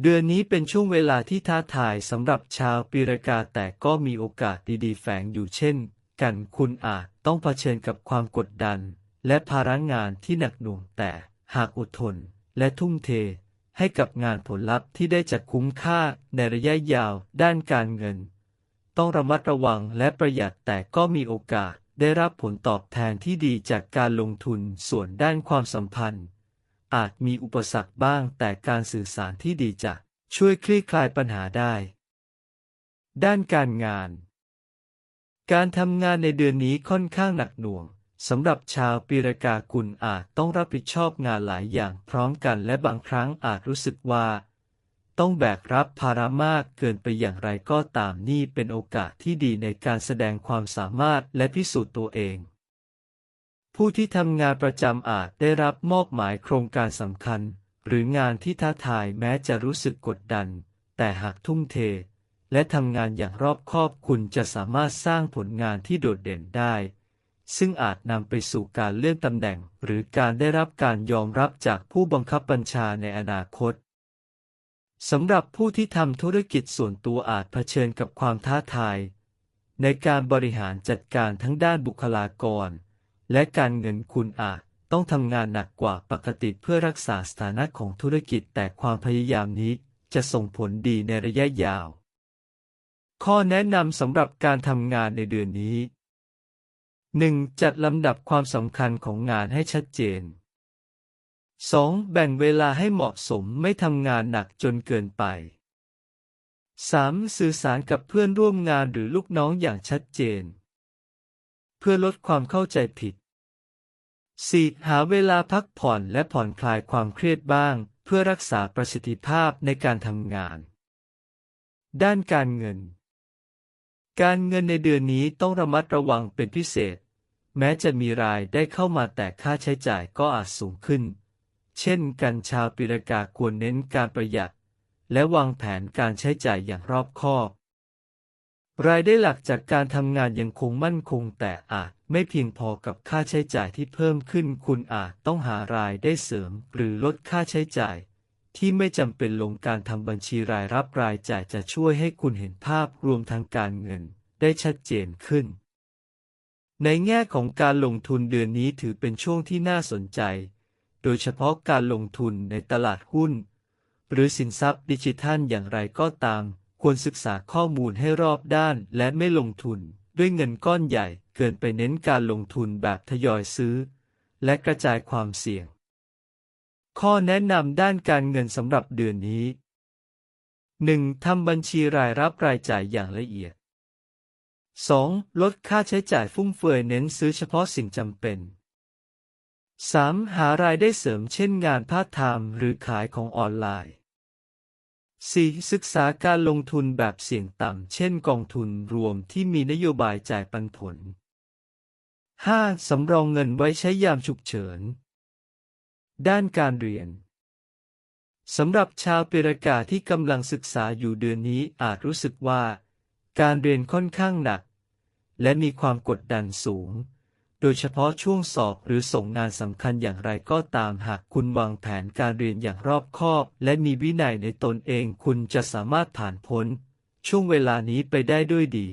เดือนนี้เป็นช่วงเวลาที่ท้าทายสำหรับชาวปีรากาแต่ก็มีโอกาสดีๆ แฝงอยู่เช่น กันคุณอาจต้องเผชิญกับความกดดัน และภาระงานที่หนักหน่วงแต่หากอดทน และทุ่มเท ให้กับงานผลลัพธ์ที่ได้จะคุ้มค่าในระยะยาวด้านการเงิน ต้องระมัดระวังและประหยัดแต่ก็มีโอกาสได้รับผลตอบแทนที่ดีจากการลงทุนส่วนด้านความสัมพันธ์ อาจมีอุปสรรคบ้าง แต่การสื่อสารที่ดีจะช่วยคลี่คลายปัญหาได้ ด้านการงาน การทำงานในเดือนนี้ค่อนข้างหนักหน่วงสำหรับชาวปีรากากุลอาจต้องรับผิดชอบงานหลายอย่างพร้อมกันและบางครั้งอาจรู้สึกว่า ต้องแบกรับภาระมากเกินไปอย่างไรก็ตามนี่เป็นโอกาสที่ดีในการแสดงความสามารถและพิสูจน์ตัวเอง ผู้ที่ทำงานประจำอาจได้รับมอบหมายโครงการสำคัญ หรืองานที่ท้าทายแม้จะรู้สึกกดดัน แต่หากทุ่มเท และทำงานอย่างรอบคอบคุณจะสามารถสร้างผลงานที่โดดเด่นได้ ซึ่งอาจนำไปสู่การเลื่อนตำแหน่ง หรือการได้รับการยอมรับจากผู้บังคับบัญชาในอนาคตสำหรับผู้ที่ทำธุรกิจส่วนตัวอาจเผชิญกับความท้าทาย ในการบริหารจัดการทั้งด้านบุคลากร และการเงินคุณอาจต้องทำงานหนักกว่าปกติเพื่อรักษาสถานะของธุรกิจแต่ความพยายามนี้จะส่งผลดีในระยะยาว ข้อแนะนำสำหรับการทำงานในเดือนนี้ 1. จัดลำดับความสำคัญของงานให้ชัดเจน 2. แบ่งเวลาให้เหมาะสมไม่ทำงานหนักจนเกินไป 3. สื่อสารกับเพื่อนร่วมงานหรือลูกน้องอย่างชัดเจน เพื่อลดความเข้าใจผิด 4. หาเวลาพักผ่อนและผ่อนคลายความเครียดบ้าง เพื่อรักษาประสิทธิภาพในการทำงาน ด้านการเงิน การเงินในเดือนนี้ต้องระมัดระวังเป็นพิเศษ แม้จะมีรายได้เข้ามาแต่ค่าใช้จ่ายก็อาจสูงขึ้น เช่นกันชาวปีรากาควรเน้นการประหยัด และวางแผนการใช้จ่ายอย่างรอบคอบ รายได้หลักจากการทำงานยังคงมั่นคงแต่อาจ ไม่เพียงพอกับค่าใช้จ่ายที่เพิ่มขึ้น คุณอาจต้องหารายได้เสริม หรือลดค่าใช้จ่าย ที่ไม่จำเป็นลงการทำบัญชีรายรับรายจ่ายจะช่วยให้คุณเห็นภาพรวมทางการเงินได้ชัดเจนขึ้น ในแง่ของการลงทุนเดือนนี้ถือเป็นช่วงที่น่าสนใจ โดยเฉพาะการลงทุนในตลาดหุ้น หรือสินทรัพย์ดิจิทัลอย่างไรก็ตาม ควรศึกษาข้อมูลให้รอบด้านและไม่ลงทุน ด้วยเงินก้อนใหญ่เกินไปเน้นการลงทุนแบบทยอยซื้อ และกระจายความเสี่ยง ข้อแนะนำด้านการเงินสำหรับเดือนนี้ 1. ทำบัญชีรายรับรายจ่ายอย่างละเอียด 2. ลดค่าใช้จ่ายฟุ่มเฟือยเน้นซื้อเฉพาะสิ่งจำเป็น 3. หารายได้เสริมเช่นงานพาร์ทไทม์หรือขายของออนไลน์ 4. ศึกษาการลงทุนแบบเสี่ยงต่ำ เช่นกองทุนรวมที่มีนโยบายจ่ายปันผล 5. สำรองเงินไว้ใช้ยามฉุกเฉิน ด้านการเรียน สำหรับชาวเปรากาที่กำลังศึกษาอยู่เดือนนี้อาจรู้สึกว่า การเรียนค่อนข้างหนัก และมีความกดดันสูง โดยเฉพาะช่วงสอบหรือส่งงานสำคัญอย่างไรก็ตามหากคุณวางแผนการเรียนอย่างรอบคอบ และมีวินัยในตนเองคุณจะสามารถผ่านพ้น ช่วงเวลานี้ไปได้ด้วยดี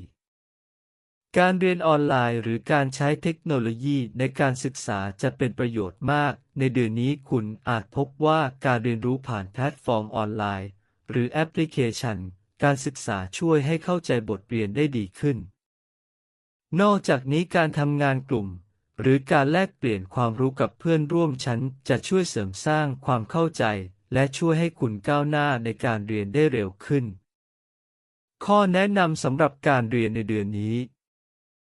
การเรียนออนไลน์หรือการใช้เทคโนโลยีในการศึกษาจะเป็นประโยชน์มาก ในเดือนนี้คุณอาจพบว่าการเรียนรู้ผ่านแพลตฟอร์มออนไลน์ หรือแอปพลิเคชัน การศึกษาช่วยให้เข้าใจบทเรียนได้ดีขึ้น นอกจากนี้การทำงานกลุ่ม หรือการแลกเปลี่ยนความรู้กับเพื่อนร่วมชั้นจะช่วยเสริมสร้างความเข้าใจ และช่วยให้คุณก้าวหน้าในการเรียนได้เร็วขึ้น ข้อแนะนำสำหรับการเรียนในเดือนนี้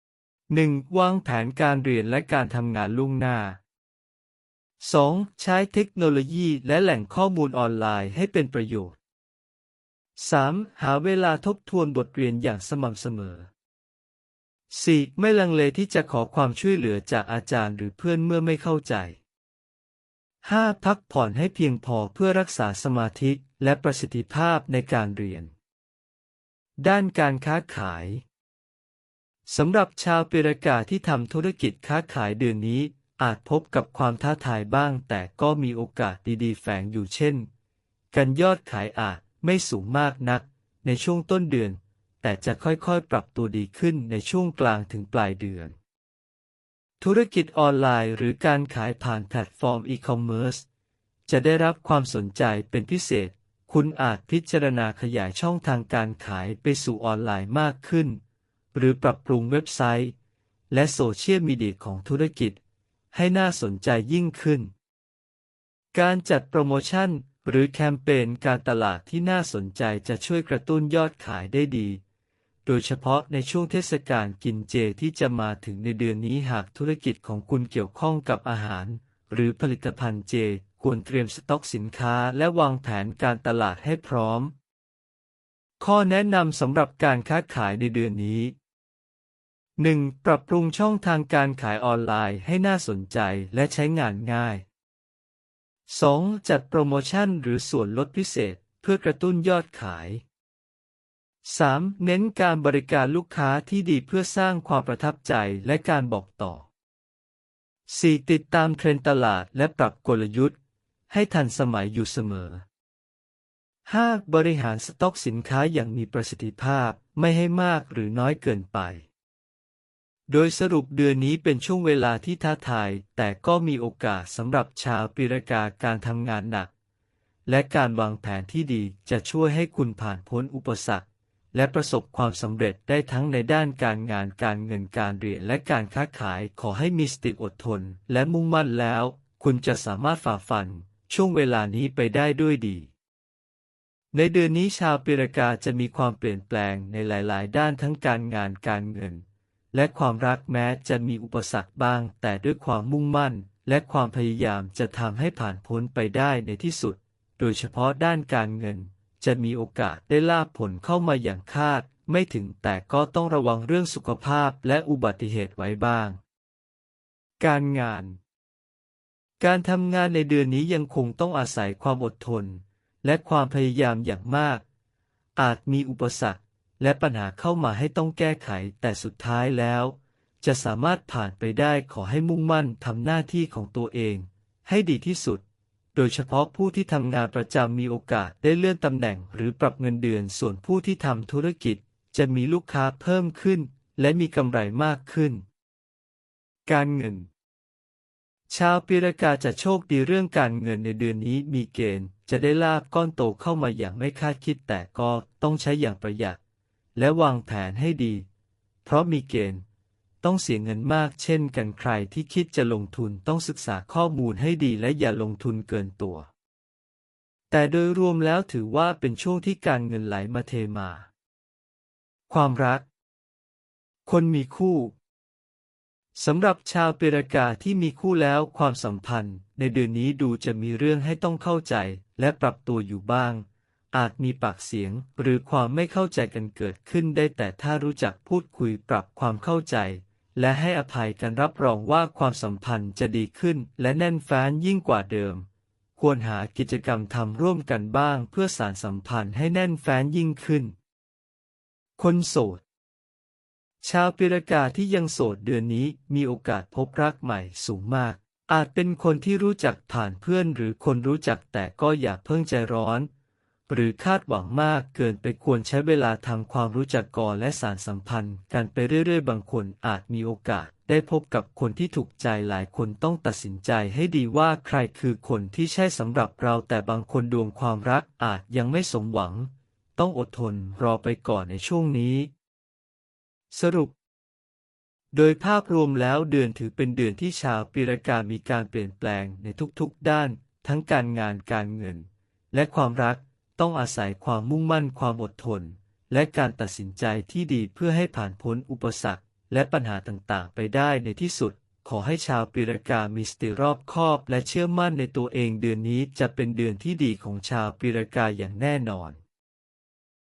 1. วางแผนการเรียนและการทำงานล่วงหน้า 2. ใช้เทคโนโลยีและแหล่งข้อมูลออนไลน์ให้เป็นประโยชน์ 3. หาเวลาทบทวนบทเรียนอย่างสม่ำเสมอ 4. ไม่ลังเลที่จะขอความช่วยเหลือจากอาจารย์หรือเพื่อนเมื่อไม่เข้าใจ 5. พักผ่อนให้เพียงพอเพื่อรักษาสมาธิและประสิทธิภาพในการเรียน ด้านการค้าขายสำหรับชาวเปรากาที่ทำธุรกิจค้าขายเดือนนี้ อาจพบกับความท้าทายบ้าง แต่ก็มีโอกาสดีๆ แฝงอยู่เช่นการยอดขายอาจไม่สูงมากนัก ในช่วงต้นเดือน แต่จะค่อยๆ ปรับตัวดีขึ้นในช่วงกลางถึงปลายเดือน ธุรกิจออนไลน์หรือการขายผ่านแพลตฟอร์มอีคอมเมิร์ซจะได้รับความสนใจเป็นพิเศษ คุณอาจพิจารณาขยายช่องทางการขายไปสู่ออนไลน์มากขึ้น หรือปรับปรุงเว็บไซต์ และโซเชียลมีเดียของธุรกิจ ให้น่าสนใจยิ่งขึ้น การจัดโปรโมชั่นหรือแคมเปญการตลาดที่น่าสนใจจะช่วยกระตุ้นยอดขายได้ดี โดยเฉพาะในช่วงเทศกาลกินเจที่จะมาถึงในเดือนนี้หากธุรกิจของคุณเกี่ยวข้องกับอาหาร หรือผลิตภัณฑ์เจ ควรเตรียมสต็อกสินค้าและวางแผนการตลาดให้พร้อม ข้อแนะนำสำหรับการค้าขายในเดือนนี้ 1. ปรับปรุงช่องทางการขายออนไลน์ให้น่าสนใจและใช้งานง่าย 2. จัดโปรโมชั่นหรือส่วนลดพิเศษเพื่อกระตุ้นยอดขาย 3. เน้นการบริการลูกค้าที่ดีเพื่อสร้างความประทับใจและการบอกต่อ 4. ติดตามเทรนด์ตลาดและปรับกลยุทธ์ ให้ทันสมัยอยู่เสมอ 5. บริหารสต็อกสินค้าอย่างมีประสิทธิภาพไม่ให้มากหรือน้อยเกินไป โดยสรุปเดือนนี้เป็นช่วงเวลาที่ท้าทาย แต่ก็มีโอกาสสำหรับชาวปีรากาการทำงานหนัก และการวางแผนที่ดีจะช่วยให้คุณผ่านพ้นอุปสรรค และประสบความสำเร็จได้ทั้งในด้านการงานการเงินการเรียนและการค้าขายขอให้มีสติอดทน และมุ่งมั่นแล้ว คุณจะสามารถฝ่าฟัน ช่วงเวลานี้ไปได้ด้วยดี ในเดือนนี้ชาวปีรากาจะมีความเปลี่ยนแปลงในหลาย ๆ ด้านทั้งการงานการเงิน และความรักแม้จะมีอุปสรรคบ้าง แต่ด้วยความมุ่งมั่น และความพยายามจะทำให้ผ่านพ้นไปได้ในที่สุด โดยเฉพาะด้านการเงิน จะมีโอกาสได้ลาบผลเข้ามาอย่างคาด ไม่ถึงแต่ก็ต้องระวังเรื่องสุขภาพและอุบัติเหตุไว้บ้าง การงาน การทำงานในเดือนนี้ยังคงต้องอาศัยความอดทน และความพยายามอย่างมาก อาจมีอุปสรรคและปัญหาเข้ามาให้ต้องแก้ไขแต่สุดท้ายแล้ว จะสามารถผ่านไปได้ขอให้มุ่งมั่นทำหน้าที่ของตัวเอง ให้ดีที่สุด โดยเฉพาะผู้ที่ทำงานประจำมีโอกาสได้เลื่อนตำแหน่งหรือปรับเงินเดือน ส่วนผู้ที่ทำธุรกิจ จะมีลูกค้าเพิ่มขึ้น และมีกำไรมากขึ้น การเงิน ชาวปีรากาจะโชคดีเรื่องการเงินในเดือนนี้มีเกณฑ์ จะได้ลาบก้อนโตเข้ามาอย่างไม่คาดคิดแต่ก็ต้องใช้อย่างประหยัด และวางแผนให้ดี เพราะมีเกณฑ์ ต้องเสียเงินมากเช่นกันใครที่คิดจะลงทุนต้องศึกษาข้อมูลให้ดีและอย่าลงทุนเกินตัว แต่โดยรวมแล้วถือว่าเป็นช่วงที่การเงินไหลมาเทมา ความรัก คนมีคู่สำหรับชาวเปรากาที่มีคู่แล้วความสัมพันธ์ ในเดือนนี้ดูจะมีเรื่องให้ต้องเข้าใจและปรับตัวอยู่บ้าง อาจมีปากเสียงหรือความไม่เข้าใจกันเกิดขึ้นได้แต่ถ้ารู้จักพูดคุยปรับความเข้าใจ และให้อภัยกันรับรองว่าความสัมพันธ์จะดีขึ้นและแน่นแฟ้นยิ่งกว่าเดิม ควรหากิจกรรมทำร่วมกันบ้างเพื่อสานสัมพันธ์ให้แน่นแฟ้นยิ่งขึ้น คนโสด ชาวปีรากาที่ยังโสดเดือนนี้มีโอกาสพบรักใหม่สูงมาก อาจเป็นคนที่รู้จักผ่านเพื่อนหรือคนรู้จักแต่ก็อย่าเพิ่งใจร้อน หรือคาดหวังมากเกินไปควรใช้เวลาทำความรู้จักก่อนและสานสัมพันธ์กันไปเรื่อยๆ บางคนอาจมีโอกาส ได้พบกับคนที่ถูกใจหลายคนต้องตัดสินใจให้ดีว่าใครคือคนที่ใช่สำหรับเราแต่บางคนดวงความรักอาจยังไม่สมหวัง ต้องอดทนรอไปก่อนในช่วงนี้ สรุป โดยภาพรวมแล้วเดือนถือเป็นเดือนที่ชาวปีรากามีการเปลี่ยนแปลงในทุกๆด้าน ทั้งการงานการเงิน และความรัก ต้องอาศัยความมุ่งมั่นความอดทน และการตัดสินใจที่ดีเพื่อให้ผ่านพ้นอุปสรรค และปัญหาต่างๆ ไปได้ในที่สุด ขอให้ชาวปีรากามีสติรอบคอบและเชื่อมั่นในตัวเองเดือนนี้จะเป็นเดือนที่ดีของชาวปีรากาอย่างแน่นอน